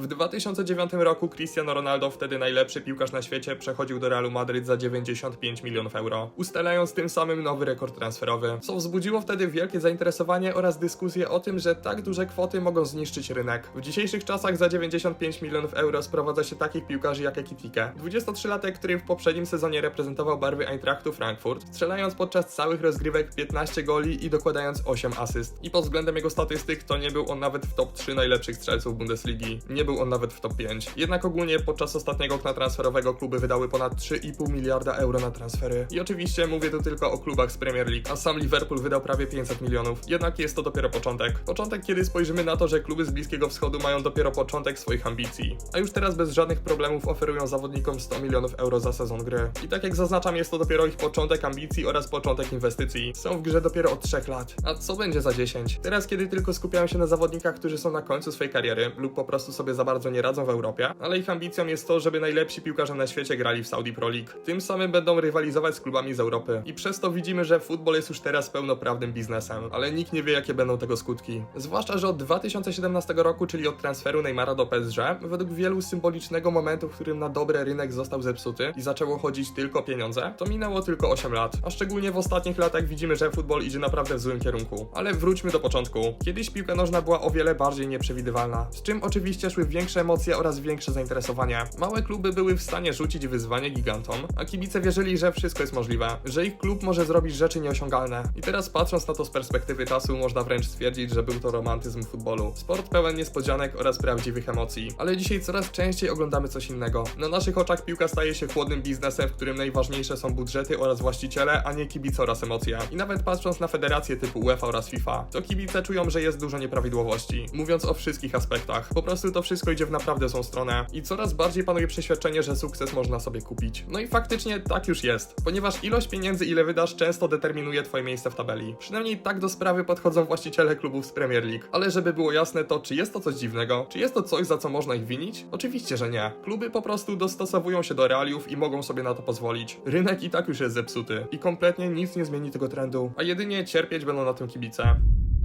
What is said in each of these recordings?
W 2009 roku Cristiano Ronaldo, wtedy najlepszy piłkarz na świecie, przechodził do Realu Madryt za 95 milionów euro, ustalając tym samym nowy rekord transferowy, co wzbudziło wtedy wielkie zainteresowanie oraz dyskusję o tym, że tak duże kwoty mogą zniszczyć rynek. W dzisiejszych czasach za 95 milionów euro sprowadza się takich piłkarzy jak Ekitike, 23-latek, który w poprzednim sezonie reprezentował barwy Eintrachtu Frankfurt, strzelając podczas całych rozgrywek 15 goli i dokładając 8 asyst. I pod względem jego statystyk to nie był on nawet w top 3 najlepszych strzelców Bundesligi, nie był on nawet w top 5. Jednak ogólnie podczas ostatniego okna transferowego kluby wydały ponad 3,5 miliarda euro na transfery. I oczywiście mówię tu tylko o klubach z Premier League, a sam Liverpool wydał prawie 500 milionów. Jednak jest to dopiero początek. Początek, kiedy spojrzymy na to, że kluby z Bliskiego Wschodu mają dopiero początek swoich ambicji. A już teraz bez żadnych problemów oferują zawodnikom 100 milionów euro za sezon gry. I tak jak zaznaczam, jest to dopiero ich początek ambicji oraz początek inwestycji. Są w grze dopiero od 3 lat. A co będzie za 10? Teraz, kiedy tylko skupiają się na zawodnikach, którzy są na końcu swojej kariery lub po prostu sobie za bardzo nie radzą w Europie, ale ich ambicją jest to, żeby najlepsi piłkarze na świecie grali w Saudi Pro League. Tym samym będą rywalizować z klubami z Europy. I przez to widzimy, że futbol jest już teraz pełnoprawnym biznesem, ale nikt nie wie, jakie będą tego skutki. Zwłaszcza, że od 2017 roku, czyli od transferu Neymara do PSG, według wielu symbolicznego momentu, w którym na dobre rynek został zepsuty i zaczęło chodzić tylko pieniądze, to minęło tylko 8 lat. A szczególnie w ostatnich latach widzimy, że futbol idzie naprawdę w złym kierunku. Ale wróćmy do początku. Kiedyś piłka nożna była o wiele bardziej nieprzewidywalna, z czym oczywiście szły większe emocje oraz większe zainteresowanie. Małe kluby były w stanie rzucić wyzwanie gigantom, a kibice wierzyli, że wszystko jest możliwe, że ich klub może zrobić rzeczy nieosiągalne. I teraz patrząc na to z perspektywy czasu, można wręcz stwierdzić, że był to romantyzm futbolu. Sport pełen niespodzianek oraz prawdziwych emocji. Ale dzisiaj coraz częściej oglądamy coś innego. Na naszych oczach piłka staje się chłodnym biznesem, w którym najważniejsze są budżety oraz właściciele, a nie kibice oraz emocje. I nawet patrząc na federacje typu UEFA oraz FIFA, to kibice czują, że jest dużo nieprawidłowości. Mówiąc o wszystkich aspektach, po prostu to wszystko idzie w naprawdę złą stronę i coraz bardziej panuje przeświadczenie, że sukces można sobie kupić. No i faktycznie tak już jest, ponieważ ilość pieniędzy, ile wydasz, często determinuje twoje miejsce w tabeli. Przynajmniej tak do sprawy podchodzą właściciele klubów z Premier League. Ale żeby było jasne, to czy jest to coś dziwnego? Czy jest to coś, za co można ich winić? Oczywiście, że nie. Kluby po prostu dostosowują się do realiów i mogą sobie na to pozwolić. Rynek i tak już jest zepsuty i kompletnie nic nie zmieni tego trendu, a jedynie cierpieć będą na tym kibice.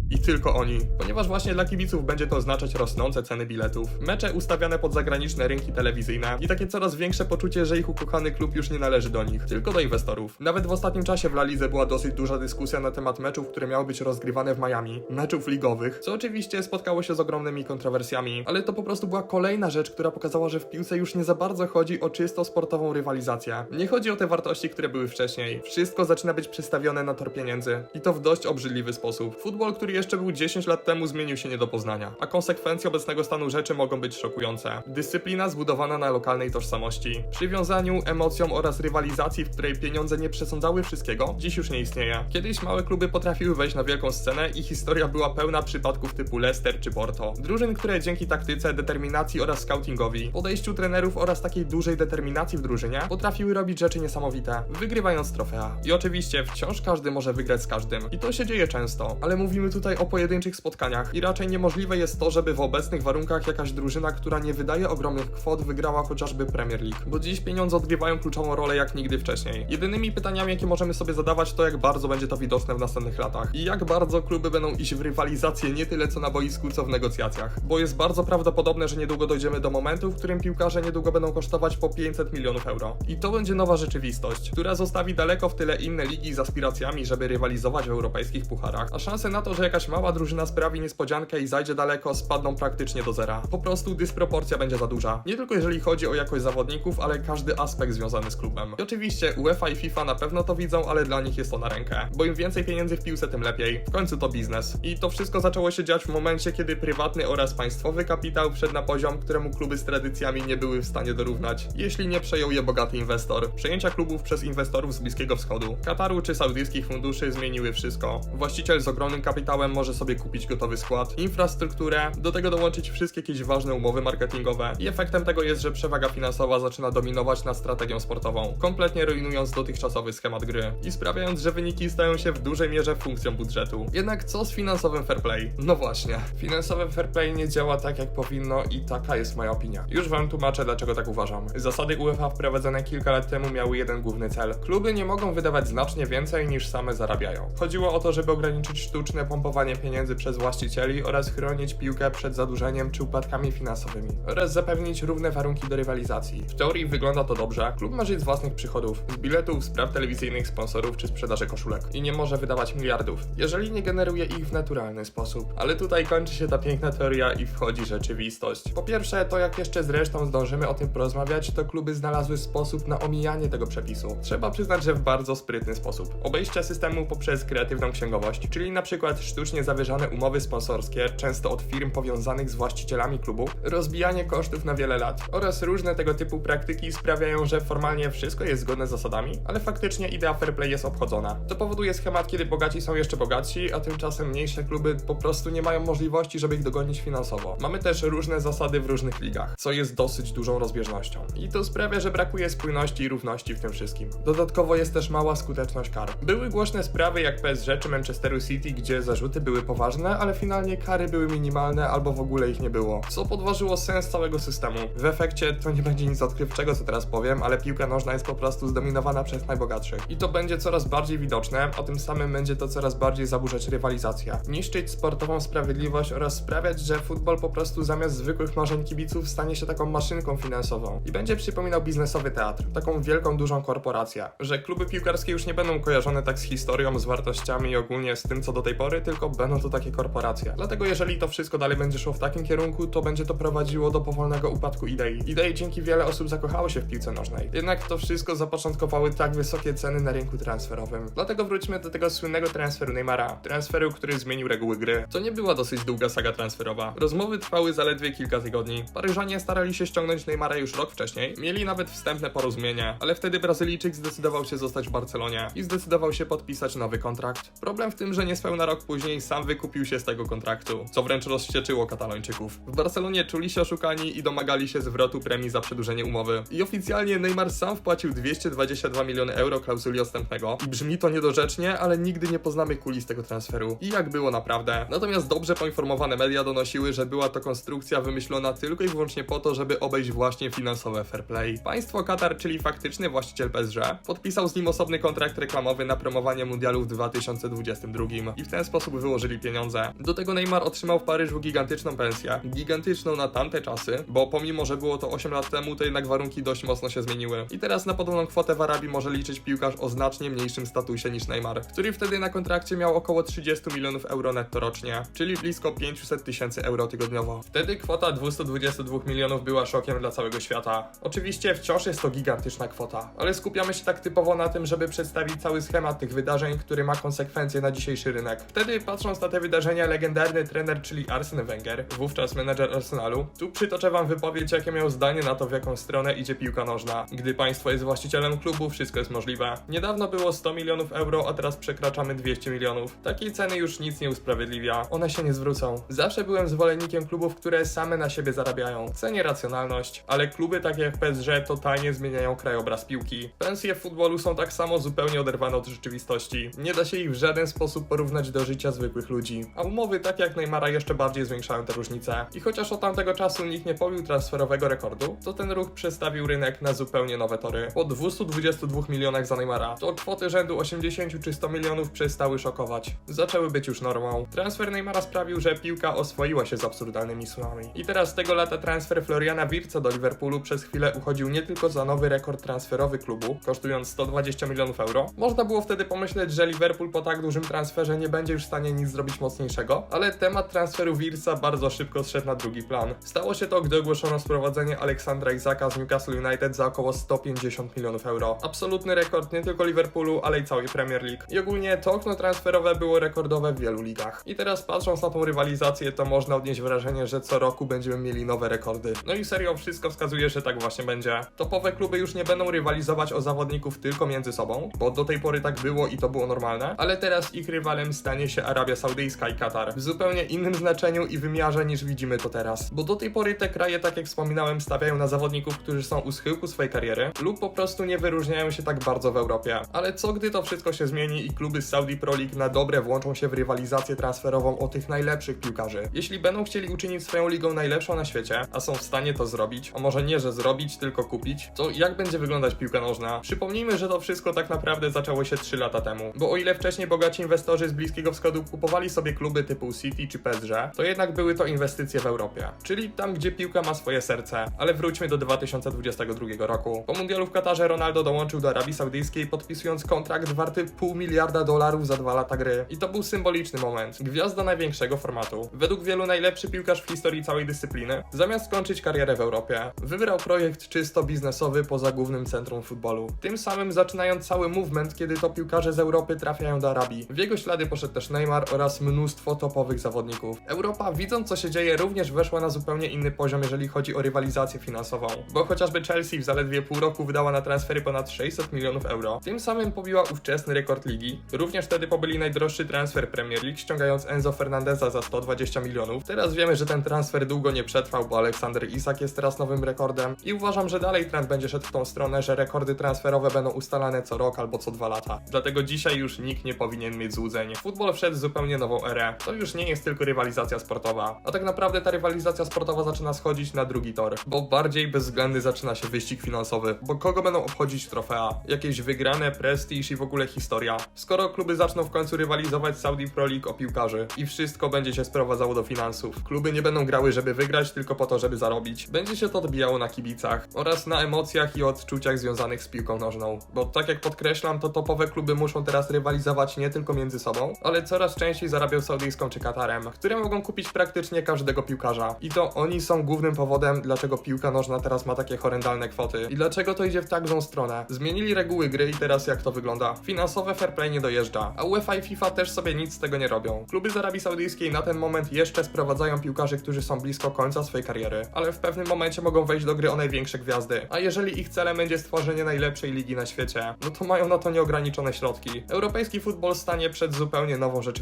I tylko oni, ponieważ właśnie dla kibiców będzie to oznaczać rosnące ceny biletów, mecze ustawiane pod zagraniczne rynki telewizyjne i takie coraz większe poczucie, że ich ukochany klub już nie należy do nich, tylko do inwestorów. Nawet w ostatnim czasie w La była dosyć duża dyskusja na temat meczów, które miały być rozgrywane w Miami, meczów ligowych, co oczywiście spotkało się z ogromnymi kontrowersjami, ale to po prostu była kolejna rzecz, która pokazała, że w piłce już nie za bardzo chodzi o czysto sportową rywalizację. Nie chodzi o te wartości, które były wcześniej. Wszystko zaczyna być przestawione na tor pieniędzy i to w dość obrzydliwy sposób. Futbol, który jeszcze był 10 lat temu, zmienił się nie do poznania, a konsekwencje obecnego stanu rzeczy mogą być szokujące. Dyscyplina zbudowana na lokalnej tożsamości, przywiązaniu, emocjom oraz rywalizacji, w której pieniądze nie przesądzały wszystkiego, dziś już nie istnieje. Kiedyś małe kluby potrafiły wejść na wielką scenę i historia była pełna przypadków typu Leicester czy Porto. Drużyn, które dzięki taktyce, determinacji oraz scoutingowi, podejściu trenerów oraz takiej dużej determinacji w drużynie, potrafiły robić rzeczy niesamowite, wygrywając trofea. I oczywiście wciąż każdy może wygrać z każdym. I to się dzieje często, ale mówimy tutaj o pojedynczych spotkaniach i raczej niemożliwe jest to, żeby w obecnych warunkach jakaś drużyna, która nie wydaje ogromnych kwot, wygrała chociażby Premier League. Bo dziś pieniądze odgrywają kluczową rolę jak nigdy wcześniej. Jedynymi pytaniami, jakie możemy sobie zadawać, to jak bardzo będzie to widoczne w następnych latach i jak bardzo kluby będą iść w rywalizację nie tyle co na boisku, co w negocjacjach. Bo jest bardzo prawdopodobne, że niedługo dojdziemy do momentu, w którym piłkarze niedługo będą kosztować po 500 milionów euro. I to będzie nowa rzeczywistość, która zostawi daleko w tyle inne ligi z aspiracjami, żeby rywalizować w europejskich pucharach. A szanse na to, że jakaś mała drużyna sprawi niespodziankę i zajdzie daleko, spadną praktycznie do zera. Po prostu dysproporcja będzie za duża. Nie tylko jeżeli chodzi o jakość zawodników, ale każdy aspekt związany z klubem. I oczywiście UEFA i FIFA na pewno to widzą, ale dla nich jest to na rękę. Bo im więcej pieniędzy w piłce, tym lepiej. W końcu to biznes. I to wszystko zaczęło się dziać w momencie, kiedy prywatny oraz państwowy kapitał wszedł na poziom, któremu kluby z tradycjami nie były w stanie dorównać, jeśli nie przejął je bogaty inwestor. Przejęcia klubów przez inwestorów z Bliskiego Wschodu, Kataru czy saudyjskich funduszy zmieniły wszystko. Właściciel z ogromnym kapitałem może sobie kupić gotowy skład, infrastrukturę, do tego dołączyć wszystkie jakieś ważne umowy marketingowe i efektem tego jest, że przewaga finansowa zaczyna dominować nad strategią sportową, kompletnie rujnując dotychczasowy schemat gry i sprawiając, że wyniki stają się w dużej mierze funkcją budżetu. Jednak co z finansowym fair play? No właśnie, finansowe fair play nie działa tak jak powinno i taka jest moja opinia. Już wam tłumaczę dlaczego tak uważam. Zasady UEFA wprowadzone kilka lat temu miały jeden główny cel. Kluby nie mogą wydawać znacznie więcej niż same zarabiają. Chodziło o to, żeby ograniczyć sztuczne pompowanie pompowanie pieniędzy przez właścicieli oraz chronić piłkę przed zadłużeniem czy upadkami finansowymi oraz zapewnić równe warunki do rywalizacji. W teorii wygląda to dobrze. Klub ma żyć z własnych przychodów, z biletów, z praw telewizyjnych, sponsorów czy sprzedaży koszulek i nie może wydawać miliardów, jeżeli nie generuje ich w naturalny sposób. Ale tutaj kończy się ta piękna teoria i wchodzi rzeczywistość. Po pierwsze, to jak jeszcze zresztą zdążymy o tym porozmawiać, to kluby znalazły sposób na omijanie tego przepisu. Trzeba przyznać, że w bardzo sprytny sposób. Obejście systemu poprzez kreatywną księgowość, czyli na przykład sztucznie zawyżane umowy sponsorskie, często od firm powiązanych z właścicielami klubu, rozbijanie kosztów na wiele lat oraz różne tego typu praktyki sprawiają, że formalnie wszystko jest zgodne z zasadami, ale faktycznie idea fair play jest obchodzona. To powoduje schemat, kiedy bogaci są jeszcze bogatsi, a tymczasem mniejsze kluby po prostu nie mają możliwości, żeby ich dogonić finansowo. Mamy też różne zasady w różnych ligach, co jest dosyć dużą rozbieżnością. I to sprawia, że brakuje spójności i równości w tym wszystkim. Dodatkowo jest też mała skuteczność kar. Były głośne sprawy jak PSG czy Manchesteru City, gdzie zarzuty były poważne, ale finalnie kary były minimalne albo w ogóle ich nie było, co podważyło sens całego systemu. W efekcie to nie będzie nic odkrywczego, co teraz powiem, ale piłka nożna jest po prostu zdominowana przez najbogatszych. I to będzie coraz bardziej widoczne, a tym samym będzie to coraz bardziej zaburzać rywalizację, niszczyć sportową sprawiedliwość oraz sprawiać, że futbol po prostu zamiast zwykłych marzeń kibiców stanie się taką maszynką finansową i będzie przypominał biznesowy teatr, taką wielką, dużą korporację, że kluby piłkarskie już nie będą kojarzone tak z historią, z wartościami i ogólnie z tym, co do tej pory, tylko będą to takie korporacje. Dlatego jeżeli to wszystko dalej będzie szło w takim kierunku, to będzie to prowadziło do powolnego upadku idei. Idei dzięki wiele osób zakochało się w piłce nożnej. Jednak to wszystko zapoczątkowały tak wysokie ceny na rynku transferowym. Dlatego wróćmy do tego słynnego transferu Neymara. Transferu, który zmienił reguły gry. To nie była dosyć długa saga transferowa. Rozmowy trwały zaledwie kilka tygodni. Paryżanie starali się ściągnąć Neymara już rok wcześniej. Mieli nawet wstępne porozumienie, ale wtedy Brazylijczyk zdecydował się zostać w Barcelonie i zdecydował się podpisać nowy kontrakt. Problem w tym, że niespełna rok później sam wykupił się z tego kontraktu, co wręcz rozścieczyło katalończyków. W Barcelonie czuli się oszukani i domagali się zwrotu premii za przedłużenie umowy. I oficjalnie Neymar sam wpłacił 222 miliony euro klauzuli odstępnego. I brzmi to niedorzecznie, ale nigdy nie poznamy kulis tego transferu. I jak było naprawdę. Natomiast dobrze poinformowane media donosiły, że była to konstrukcja wymyślona tylko i wyłącznie po to, żeby obejść właśnie finansowe fair play. Państwo Katar, czyli faktyczny właściciel PSG, podpisał z nim osobny kontrakt reklamowy na promowanie mundialu w 2022 i w ten sposób wyłożyli pieniądze. Do tego Neymar otrzymał w Paryżu gigantyczną pensję. Gigantyczną na tamte czasy, bo pomimo, że było to 8 lat temu, to jednak warunki dość mocno się zmieniły. I teraz na podobną kwotę w Arabii może liczyć piłkarz o znacznie mniejszym statusie niż Neymar, który wtedy na kontrakcie miał około 30 milionów euro netto rocznie, czyli blisko 500 tysięcy euro tygodniowo. Wtedy kwota 222 milionów była szokiem dla całego świata. Oczywiście wciąż jest to gigantyczna kwota, ale skupiamy się tak typowo na tym, żeby przedstawić cały schemat tych wydarzeń, który ma konsekwencje na dzisiejszy rynek. Wtedy patrząc na te wydarzenia, legendarny trener, czyli Arsene Wenger, wówczas menedżer Arsenalu, tu przytoczę wam wypowiedź, jakie miał zdanie na to, w jaką stronę idzie piłka nożna. Gdy państwo jest właścicielem klubu, wszystko jest możliwe. Niedawno było 100 milionów euro, a teraz przekraczamy 200 milionów. Takiej ceny już nic nie usprawiedliwia. One się nie zwrócą. Zawsze byłem zwolennikiem klubów, które same na siebie zarabiają. Cenię racjonalność, ale kluby takie jak PSG totalnie zmieniają krajobraz piłki. Pensje w futbolu są tak samo zupełnie oderwane od rzeczywistości. Nie da się ich w żaden sposób porównać do życia zwykłych ludzi. A umowy tak jak Neymara jeszcze bardziej zwiększają te różnice. I chociaż od tamtego czasu nikt nie pobił transferowego rekordu, to ten ruch przestawił rynek na zupełnie nowe tory. Po 222 milionach za Neymara, to kwoty rzędu 80 czy 100 milionów przestały szokować. Zaczęły być już normą. Transfer Neymara sprawił, że piłka oswoiła się z absurdalnymi sumami. I teraz tego lata transfer Floriana Wirca do Liverpoolu przez chwilę uchodził nie tylko za nowy rekord transferowy klubu, kosztując 120 milionów euro. Można było wtedy pomyśleć, że Liverpool po tak dużym transferze nie będzie już w stanie nic zrobić mocniejszego, ale temat transferu Wirca bardzo szybko zszedł na drugi plan. Stało się to, gdy ogłoszono sprowadzenie Aleksandra Isaka z Newcastle United za około 150 milionów euro. Absolutny rekord nie tylko Liverpoolu, ale i całej Premier League. I ogólnie to okno transferowe było rekordowe w wielu ligach. I teraz patrząc na tą rywalizację, to można odnieść wrażenie, że co roku będziemy mieli nowe rekordy. No i serio wszystko wskazuje, że tak właśnie będzie. Topowe kluby już nie będą rywalizować o zawodników tylko między sobą, bo do tej pory tak było i to było normalne, ale teraz ich rywalem stanie się Arabia Saudyjska i Katar. W zupełnie innym znaczeniu i wymiarze niż widzimy to teraz. Bo do tej pory te kraje, tak jak wspominałem, stawiają na zawodników, którzy są u schyłku swojej kariery lub po prostu nie wyróżniają się tak bardzo w Europie. Ale co gdy to wszystko się zmieni i kluby z Saudi Pro League na dobre włączą się w rywalizację transferową o tych najlepszych piłkarzy? Jeśli będą chcieli uczynić swoją ligą najlepszą na świecie, a są w stanie to zrobić, a może nie, że zrobić, tylko kupić, to jak będzie wyglądać piłka nożna? Przypomnijmy, że to wszystko tak naprawdę zaczęło się 3 lata temu. Bo o ile wcześniej bogaci inwestorzy z Bliskiego Wschodu kupowali sobie kluby typu City czy PSG, to jednak były to inwestycje w Europie, czyli tam, gdzie piłka ma swoje serce. Ale wróćmy do 2022 roku. Po mundialu w Katarze Ronaldo dołączył do Arabii Saudyjskiej, podpisując kontrakt warty pół miliarda dolarów za dwa lata gry. I to był symboliczny moment. Gwiazda największego formatu. Według wielu najlepszy piłkarz w historii całej dyscypliny. Zamiast skończyć karierę w Europie, wybrał projekt czysto biznesowy poza głównym centrum futbolu. Tym samym zaczynając cały movement, kiedy to piłkarze z Europy trafiają do Arabii. W jego ślady poszedł też Neymar oraz mnóstwo topowych zawodników. Europa, widząc co się dzieje, również weszła na zupełnie inny poziom, jeżeli chodzi o rywalizację finansową. Bo chociażby Chelsea w zaledwie pół roku wydała na transfery ponad 600 milionów euro. Tym samym pobiła ówczesny rekord ligi. Również wtedy pobyli najdroższy transfer Premier League, ściągając Enzo Fernandeza za 120 milionów. Teraz wiemy, że ten transfer długo nie przetrwał, bo Aleksander Isak jest teraz nowym rekordem i uważam, że dalej trend będzie szedł w tą stronę, że rekordy transferowe będą ustalane co rok albo co dwa lata. Dlatego dzisiaj już nikt nie powinien mieć złudzeń. Futbol wszedł w zupełnie nową erę. To już nie jest tylko rywalizacja sportowa. A tak naprawdę ta rywalizacja sportowa zaczyna schodzić na drugi tor, bo bardziej bezwzględny zaczyna się wyścig finansowy. Bo kogo będą obchodzić trofea? Jakieś wygrane, prestiż i w ogóle historia. Skoro kluby zaczną w końcu rywalizować z Saudi Pro League o piłkarzy i wszystko będzie się sprowadzało do finansów. Kluby nie będą grały, żeby wygrać, tylko po to, żeby zarobić. Będzie się to odbijało na kibicach oraz na emocjach i odczuciach związanych z piłką nożną. Bo tak jak podkreślam, to topowe kluby muszą teraz rywalizować nie tylko między sobą, ale coraz częściej zarabiał Saudyjską czy Katarem, które mogą kupić praktycznie każdego piłkarza. I to oni są głównym powodem, dlaczego piłka nożna teraz ma takie horrendalne kwoty. I dlaczego to idzie w tak złą stronę. Zmienili reguły gry i teraz jak to wygląda? Finansowe fair play nie dojeżdża, a UEFA i FIFA też sobie nic z tego nie robią. Kluby z Arabii Saudyjskiej na ten moment jeszcze sprowadzają piłkarzy, którzy są blisko końca swojej kariery, ale w pewnym momencie mogą wejść do gry o największe gwiazdy. A jeżeli ich celem będzie stworzenie najlepszej ligi na świecie, no to mają na to nieograniczone środki. Europejski futbol stanie przed zupełnie nową rzeczywistością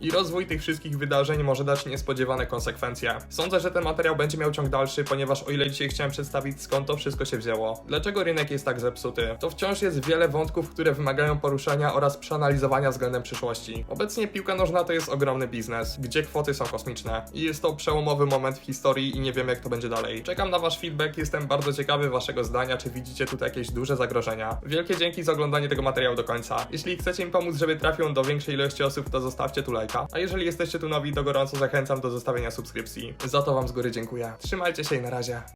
i rozwój tych wszystkich wydarzeń może dać niespodziewane konsekwencje. Sądzę, że ten materiał będzie miał ciąg dalszy, ponieważ o ile dzisiaj chciałem przedstawić skąd to wszystko się wzięło, dlaczego rynek jest tak zepsuty, to wciąż jest wiele wątków, które wymagają poruszenia oraz przeanalizowania względem przyszłości. Obecnie piłka nożna to jest ogromny biznes, gdzie kwoty są kosmiczne i jest to przełomowy moment w historii i nie wiem jak to będzie dalej. Czekam na wasz feedback, jestem bardzo ciekawy waszego zdania, czy widzicie tutaj jakieś duże zagrożenia. Wielkie dzięki za oglądanie tego materiału do końca. Jeśli chcecie mi pomóc, żeby trafił do większej ilości osób, to zostawcie tu lajka. A jeżeli jesteście tu nowi, to gorąco zachęcam do zostawienia subskrypcji. Za to wam z góry dziękuję. Trzymajcie się i na razie.